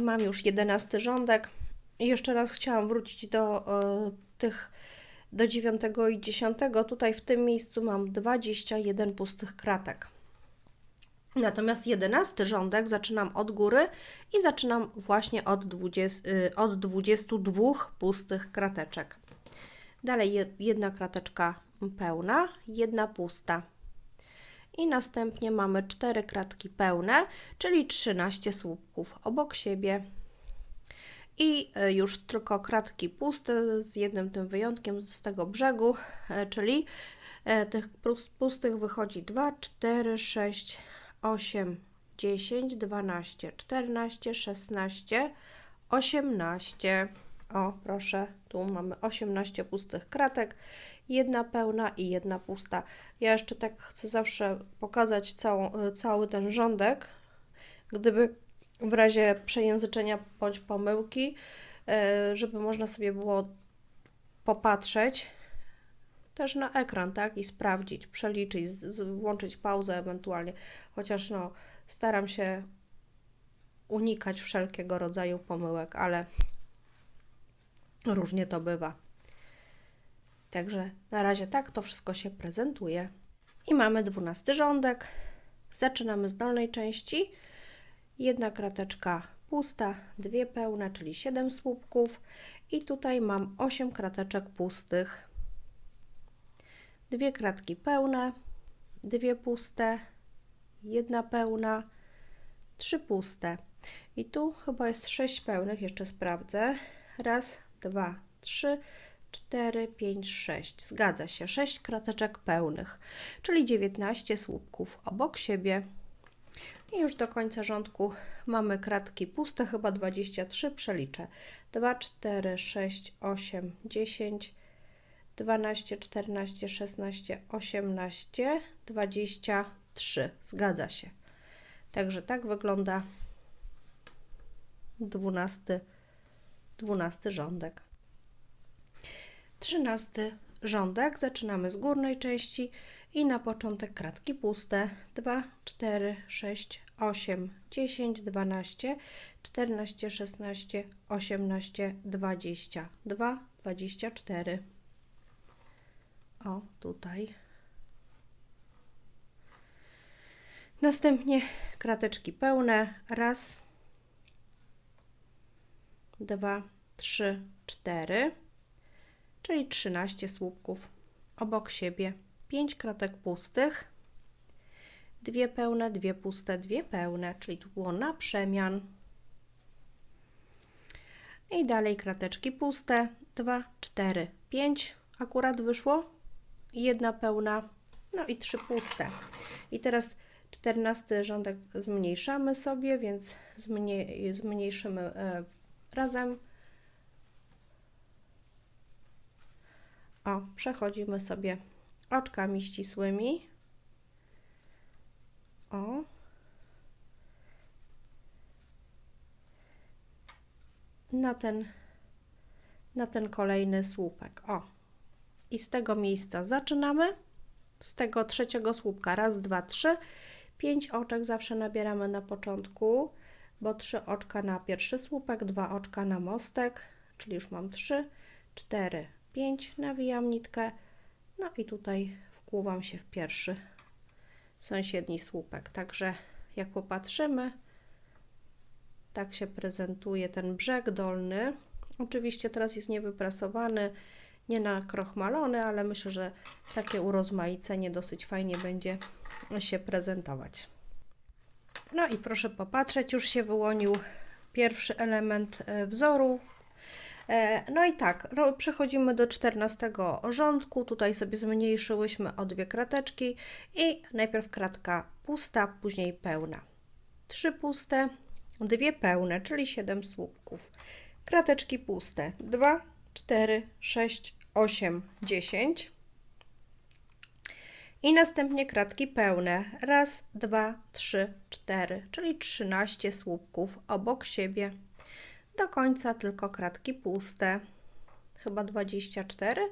mam już jedenasty rządek. I jeszcze raz chciałam wrócić do e, tych do dziewiątego i dziesiątego. Tutaj w tym miejscu mam 21 pustych kratek. Natomiast jedenasty rządek zaczynam od góry i zaczynam właśnie od, 20, y, od 22 pustych krateczek. Dalej je- jedna krateczka pełna, jedna pusta. I następnie mamy 4 kratki pełne, czyli 13 słupków obok siebie. I y, już tylko kratki puste, z jednym tym wyjątkiem z tego brzegu, e, czyli e, tych pus- pustych wychodzi 2, 4, 6, 8, 10, 12, 14, 16, 18. O, proszę, tu mamy 18 pustych kratek, jedna pełna i jedna pusta. Ja jeszcze tak chcę zawsze pokazać całą, y, cały ten rządek, gdyby w razie przejęzyczenia bądź pomyłki, y, żeby można sobie było popatrzeć też na ekran, tak, i sprawdzić, przeliczyć, włączyć pauzę ewentualnie, chociaż no, staram się unikać wszelkiego rodzaju pomyłek, ale różnie to bywa. Także na razie tak to wszystko się prezentuje. I mamy dwunasty rządek. Zaczynamy z dolnej części. Jedna krateczka pusta, dwie pełne, czyli 7 słupków. I tutaj mam 8 krateczek pustych. Dwie kratki pełne, dwie puste, jedna pełna, trzy puste. I tu chyba jest sześć pełnych, jeszcze sprawdzę. Raz, dwa, trzy, cztery, pięć, sześć. Zgadza się, sześć krateczek pełnych, czyli 19 słupków obok siebie. I już do końca rządku mamy kratki puste, chyba 23, przeliczę. 2, 4, 6, 8, 10, 12, 14, 16, 18, 23. Zgadza się. Także tak wygląda 12, 12 rządek. 13 rządek zaczynamy z górnej części i na początek kratki puste 2, 4, 6, 8, 10, 12, 14, 16, 18, 22, 24. O, tutaj. Następnie krateczki pełne. Raz, dwa, trzy, cztery, czyli 13 słupków obok siebie. 5 kratek pustych. Dwie pełne, dwie puste, dwie pełne, czyli tu było na przemian. I dalej krateczki puste. 2, 4, 5 akurat wyszło jedna pełna, no i trzy puste. I teraz czternasty rządek zmniejszamy sobie, więc zmniej, zmniejszymy e, razem. O, przechodzimy sobie oczkami ścisłymi. O. Na ten, na ten kolejny słupek. O, i z tego miejsca zaczynamy. Z tego trzeciego słupka. Raz, dwa, trzy. Pięć oczek zawsze nabieramy na początku, bo trzy oczka na pierwszy słupek, dwa oczka na mostek, czyli już mam trzy, cztery, pięć. Nawijam nitkę. No i tutaj wkłuwam się w pierwszy sąsiedni słupek. Także jak popatrzymy, tak się prezentuje ten brzeg dolny. Oczywiście teraz jest niewyprasowany, nie nakrochmalony, ale myślę, że takie urozmaicenie dosyć fajnie będzie się prezentować. No i proszę popatrzeć, już się wyłonił pierwszy element e, wzoru. E, No i tak, przechodzimy do 14 rządku. Tutaj sobie zmniejszyłyśmy o dwie krateczki i najpierw kratka pusta, później pełna. Trzy puste, dwie pełne, czyli 7 słupków. Krateczki puste 2, 4, 6, 8, 10. I następnie kratki pełne. Raz, dwa, trzy, cztery, czyli 13 słupków obok siebie. Do końca tylko kratki puste. Chyba 24.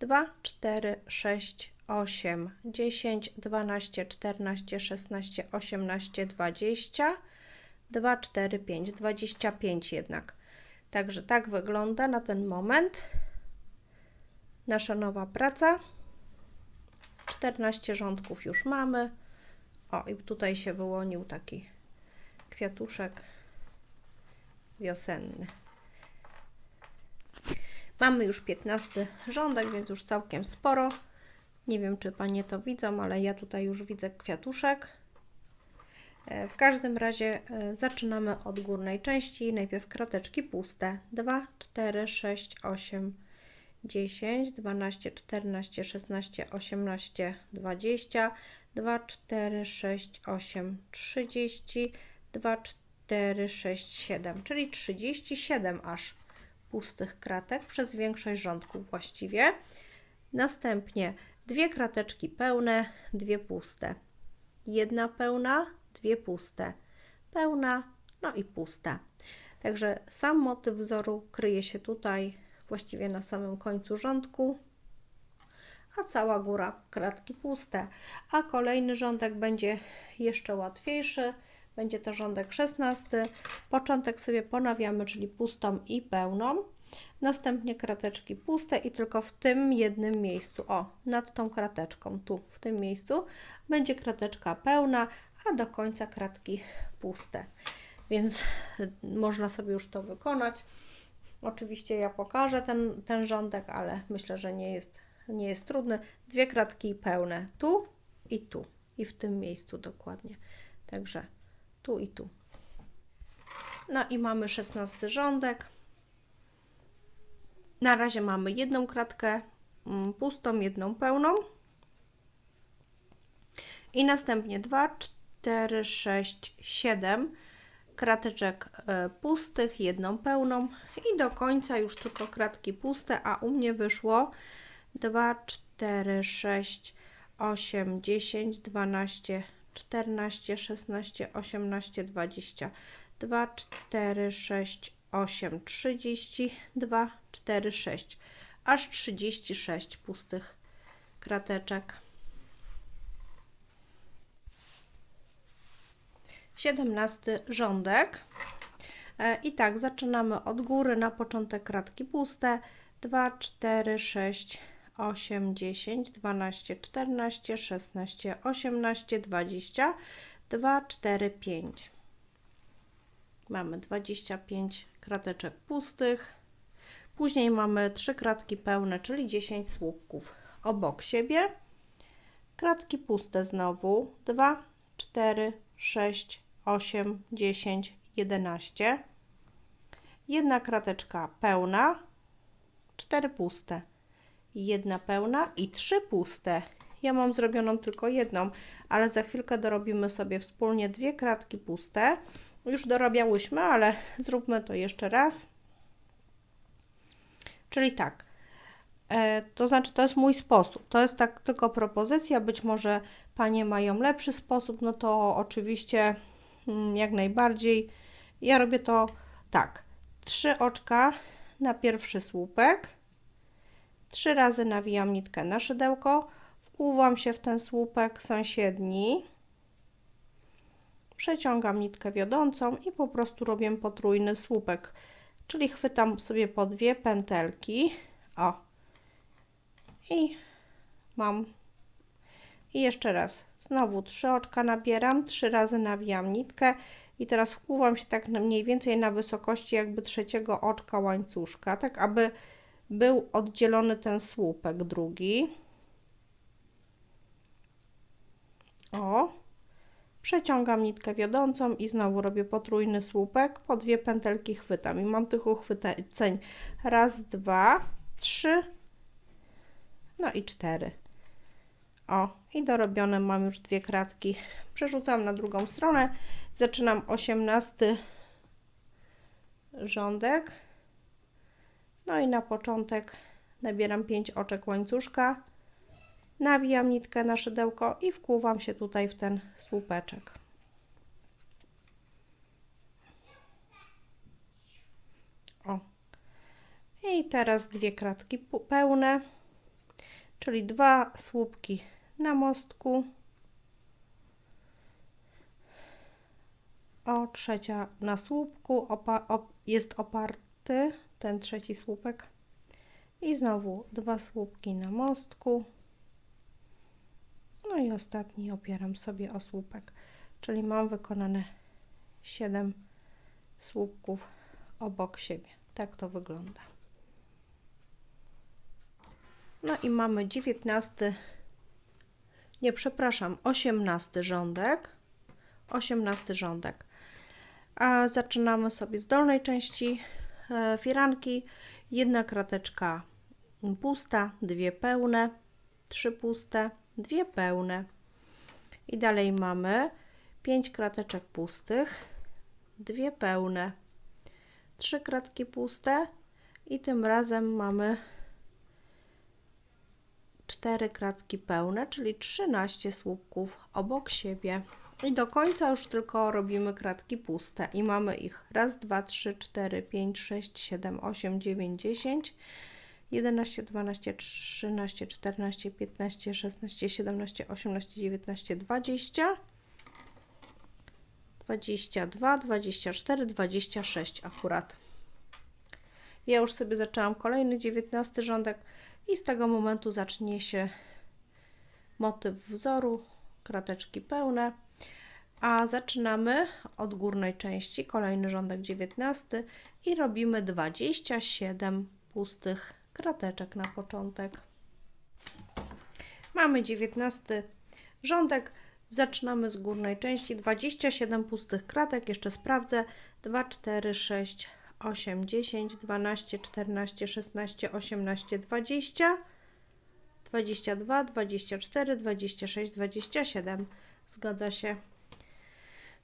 2, 4, 6, 8, 10, 12, 14, 16, 18, 20, 2, 4, 5, 25 jednak. Także tak wygląda na ten moment nasza nowa praca. 14 rządków już mamy. O, i tutaj się wyłonił taki kwiatuszek wiosenny. Mamy już 15 rządek, więc już całkiem sporo. Nie wiem, czy Panie to widzą, ale ja tutaj już widzę kwiatuszek. E, W każdym razie e, zaczynamy od górnej części. Najpierw krateczki puste. 2, 4, 6, 8, 10, 12, 14, 16, 18, 20, 2, 4, 6, 8, 30, 2, 4, 6, 7, czyli 37 aż pustych kratek przez większość rządków właściwie. Następnie dwie krateczki pełne, dwie puste. Jedna pełna, dwie puste. Pełna, no i pusta. Także sam motyw wzoru kryje się tutaj właściwie na samym końcu rządku, a cała góra kratki puste. A kolejny rządek będzie jeszcze łatwiejszy. Będzie to rządek 16. Początek sobie ponawiamy, czyli pustą i pełną. Następnie krateczki puste i tylko w tym jednym miejscu, o, nad tą krateczką, tu, w tym miejscu, będzie krateczka pełna, a do końca kratki puste. Więc można sobie już to wykonać. Oczywiście ja pokażę ten, ten rządek, ale myślę, że nie jest, nie jest trudny. Dwie kratki pełne, tu i tu, i w tym miejscu dokładnie. Także tu i tu. No i mamy 16 rządek. Na razie mamy jedną kratkę mm, pustą, jedną pełną. I następnie 2, 4, 6, 7 krateczek e, pustych, jedną pełną i do końca już tylko kratki puste, a u mnie wyszło 2, 4, 6, 8, 10, 12, 14, 16, 18, 20, 2, 4, 6, 8, 30, 2, 4, 6, aż 36 pustych krateczek. 17 rządek. E, I tak, zaczynamy od góry, na początek kratki puste. 2, 4, 6, 8, 10, 12, 14, 16, 18, 20, 2, 4, 5. Mamy 25 krateczek pustych. Później mamy 3 kratki pełne, czyli 10 słupków obok siebie. Kratki puste znowu. 2, 4, 6, 8, 10, 11. Jedna krateczka pełna, 4 puste. Jedna pełna i 3 puste. Ja mam zrobioną tylko jedną, ale za chwilkę dorobimy sobie wspólnie dwie kratki puste. Już dorabiałyśmy, ale zróbmy to jeszcze raz. Czyli tak, e, to znaczy to jest mój sposób. To jest tak tylko propozycja. Być może panie mają lepszy sposób, no to oczywiście mm, jak najbardziej. Ja robię to tak. Trzy oczka na pierwszy słupek. Trzy razy nawijam nitkę na szydełko. Wkłuwam się w ten słupek sąsiedni. Przeciągam nitkę wiodącą i po prostu robię potrójny słupek. Czyli chwytam sobie po dwie pętelki. O. I mam. I jeszcze raz. Znowu trzy oczka nabieram, trzy razy nawijam nitkę i teraz wkłuwam się tak mniej więcej na wysokości jakby trzeciego oczka łańcuszka, tak aby był oddzielony ten słupek drugi. O. Przeciągam nitkę wiodącą i znowu robię potrójny słupek, po dwie pętelki chwytam i mam tych uchwyceń raz, dwa, trzy, no i cztery. O, i dorobione mam już dwie kratki. Przerzucam na drugą stronę. Zaczynam osiemnasty rządek. No i na początek nabieram 5 oczek łańcuszka. Nawijam nitkę na szydełko i wkłuwam się tutaj w ten słupeczek. O. I teraz dwie kratki pełne, czyli dwa słupki na mostku. O, trzecia na słupku opa op jest oparty ten trzeci słupek. I znowu dwa słupki na mostku. No i ostatni opieram sobie o słupek, czyli mam wykonane 7 słupków obok siebie. Tak to wygląda. No i mamy 19, nie przepraszam, 18 rządek. 18 rządek. A zaczynamy sobie z dolnej części firanki. Jedna krateczka pusta, dwie pełne, trzy puste, dwie pełne. I dalej mamy 5 krateczek pustych, dwie pełne, trzy kratki puste i tym razem mamy 4 kratki pełne, czyli 13 słupków obok siebie. I do końca już tylko robimy kratki puste. I mamy ich. Raz, dwa, trzy, cztery, pięć, sześć, siedem, osiem, dziewięć, dziesięć, 11, 12, 13, 14, 15, 16, 17, 18, 19, 20, 22, 24, 26 akurat. Ja już sobie zaczęłam kolejny 19 rządek i z tego momentu zacznie się motyw wzoru, krateczki pełne. A zaczynamy od górnej części, kolejny rządek 19 i robimy 27 pustych krateczek na początek. Mamy 19 rządek, zaczynamy z górnej części, 27 pustych kratek, jeszcze sprawdzę, 2, 4, 6, 8, 10, 12, 14, 16, 18, 20, 22, 24, 26, 27. Zgadza się.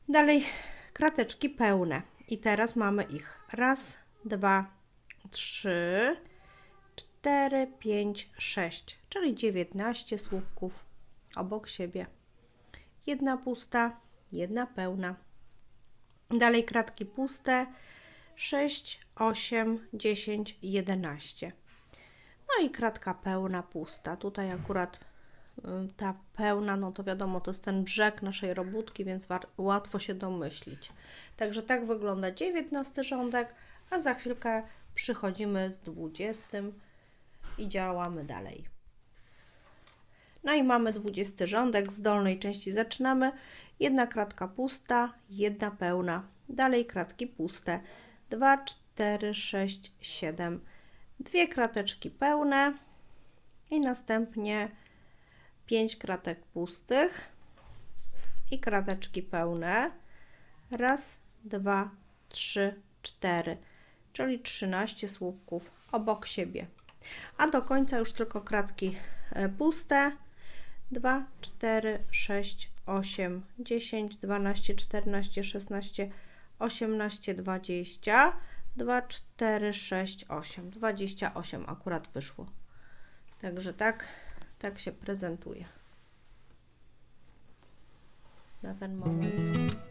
Dalej krateczki pełne. I teraz mamy ich. Raz, dwa, trzy, cztery, pięć, sześć, czyli 19 słupków obok siebie. Jedna pusta, jedna pełna. Dalej kratki puste 6, 8, 10, 11. No i kratka pełna, pusta. Tutaj akurat ta pełna, no to wiadomo, to jest ten brzeg naszej robótki, więc łatwo się domyślić. Także tak wygląda 19 rządek, a za chwilkę przychodzimy z 20 i działamy dalej. No i mamy 20 rządek, z dolnej części zaczynamy. Jedna kratka pusta, jedna pełna. Dalej kratki puste. 2, 4, 6, 7. Dwie krateczki pełne i następnie 5 kratek pustych i krateczki pełne. Raz, dwa, trzy, cztery, czyli 13 słupków obok siebie. A do końca już tylko kratki e, puste. 2, 4, 6, 8, 10, 12, 14, 16, 18, 20, 2, 4, 6, 8, 28 akurat wyszło. Także tak, tak się prezentuje na ten moment.